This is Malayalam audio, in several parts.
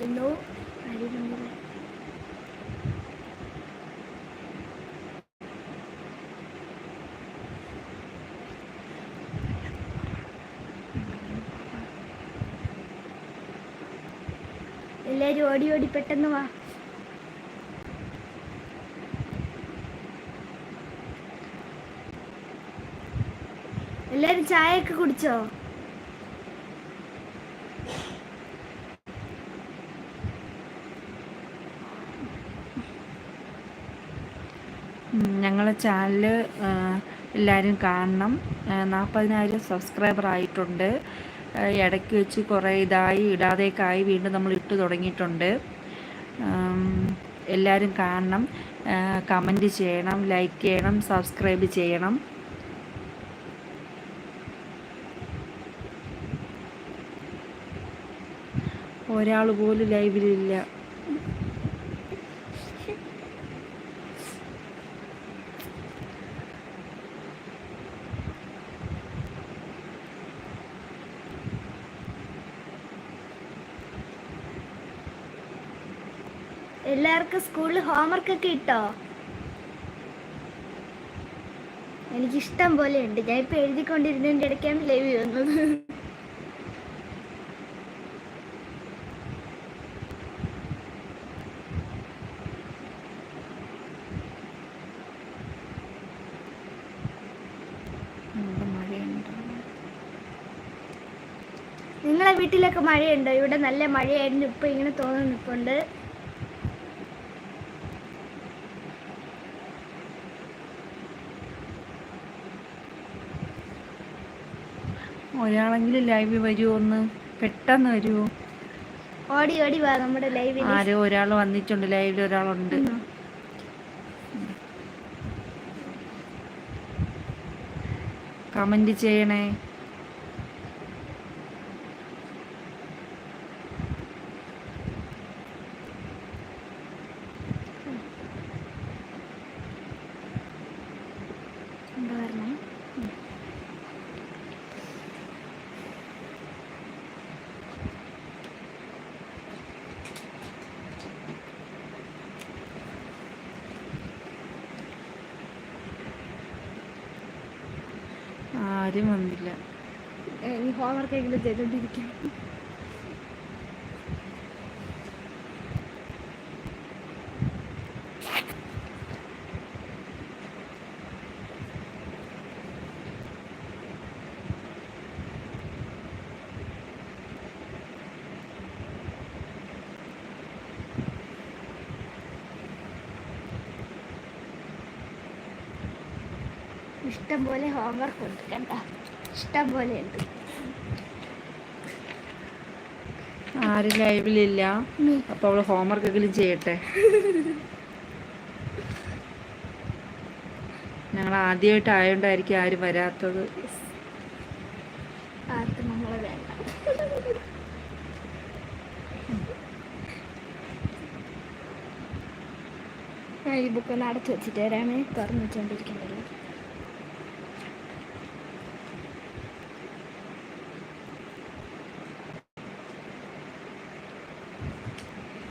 വന്നിരിക്കുന്നു അരിമന്ദിരം എല്ലാരും ഓടി ഓടി പെട്ടെന്ന് വാ. എല്ലാരും ചായയൊക്കെ കുടിച്ചോ? ഞങ്ങളെ ചാനൽ എല്ലാവരും കാണണം. നാൽപ്പതിനായിരം സബ്സ്ക്രൈബർ ആയിട്ടുണ്ട്. ഇടയ്ക്ക് വെച്ച് കുറേ ഇതായി ഇടാതേക്കായി വീണ്ടും നമ്മൾ ഇട്ട് തുടങ്ങിയിട്ടുണ്ട്. എല്ലാവരും കാണണം. കമന്റ് ചെയ്യണം ലൈക്ക് ചെയ്യണം സബ്സ്ക്രൈബ് ചെയ്യണം. ഒരാൾ പോലും ലൈവിലില്ല എല്ലാവർക്കും സ്കൂളിൽ ഹോംവർക്ക് ഒക്കെ ഇട്ടോ? എനിക്ക് ഇഷ്ടം പോലെ ഉണ്ട്. ഞാൻ ഇപ്പൊ എഴുതിക്കൊണ്ടിരുന്നതിന്റെ ഇടയ്ക്കാണ് ലൈവ് മഴയുണ്ടോ? നിങ്ങളെ വീട്ടിലൊക്കെ മഴയുണ്ടോ? ഇവിടെ നല്ല മഴയായിരുന്നു. ഇപ്പൊ ഇങ്ങനെ തോന്നുന്നു നിൽപ്പുണ്ട് ഒരാളെങ്കിലും ലൈവ് വരുമോ ഒന്ന്? പെട്ടെന്ന് വരുമോ ഓടി ഓടി വാ നമ്മുടെ ലൈവിൽ ആരോ ഒരാൾ വന്നിട്ടുണ്ട് ലൈവിൽ ഒരാളുണ്ട്. കമന്റ് ചെയ്യണേ എന്താ പറഞ്ഞേ ആരും വന്നില്ല. നീ ഹോംവർക്ക് എങ്കിലും ചെയ്തോണ്ടിരിക്കും. ഇഷ്ടം പോലെ ഹോംവർക്ക് ഉണ്ട് കണ്ട? ഇഷ്ടം പോലെ ഉണ്ട്. ആരും ലൈവിലില്ല അപ്പൊ അവൾ ഹോംവർക്ക് എങ്കിലും ചെയ്യട്ടെ. ഞങ്ങൾ ആദ്യമായിട്ട് ആയതുകൊണ്ടായിരിക്കും ആരും വരാത്തത്. ആർക്കും നമ്മളെ വേണ്ട. ഈ ബുക്ക് ഒന്ന് അടച്ചു വെച്ചിട്ട് വരാമേ. തുറന്നു വെച്ചോണ്ടിരിക്കണ്ടല്ലോ.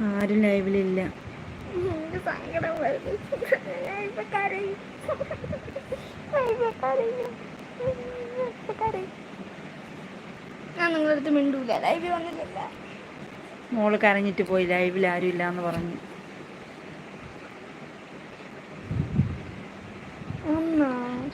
ഇപ്പൊ ലൈവിലില്ല. ഞാൻ നിങ്ങളടുത്ത് മിണ്ടൂല. ലൈവ് വന്നിട്ടില്ല. മോൾ കരഞ്ഞിട്ട് പോയി. ലൈവിൽ ആരും ഇല്ല എന്ന് പറഞ്ഞു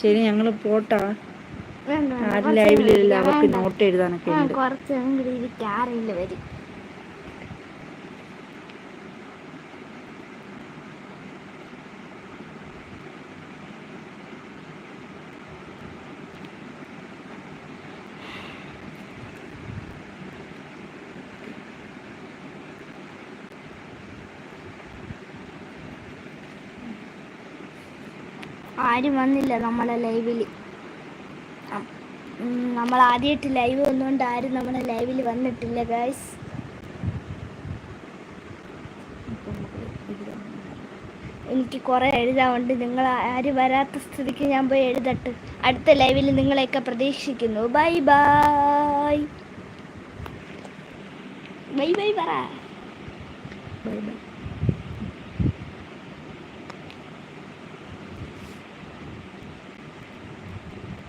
ശരി ഞങ്ങൾ പോട്ടാ. ആരും ലൈവിലില്ല. അവർക്ക് നോട്ട് എഴുതാനൊക്കെ ഉണ്ട്. കുറച്ച് കൂടി ഇരിക്കും. ആരെങ്കിലും വരും. ആരും വന്നില്ല നമ്മളെ ലൈവിൽ നമ്മൾ ആദ്യമായിട്ട് ലൈവ് വന്നുകൊണ്ട് ആരും നമ്മുടെ ലൈവിൽ വന്നിട്ടില്ല ഗൈസ്. എനിക്ക് കുറേ എഴുതാറുണ്ട് നിങ്ങൾ ആരും വരാത്ത സ്ഥിതിക്ക് ഞാൻ പോയി എഴുതട്ട്. അടുത്ത ലൈവിൽ നിങ്ങളെയൊക്കെ പ്രതീക്ഷിക്കുന്നു. ബൈ ബൈ ബൈ ബൈ പറ. Bye bye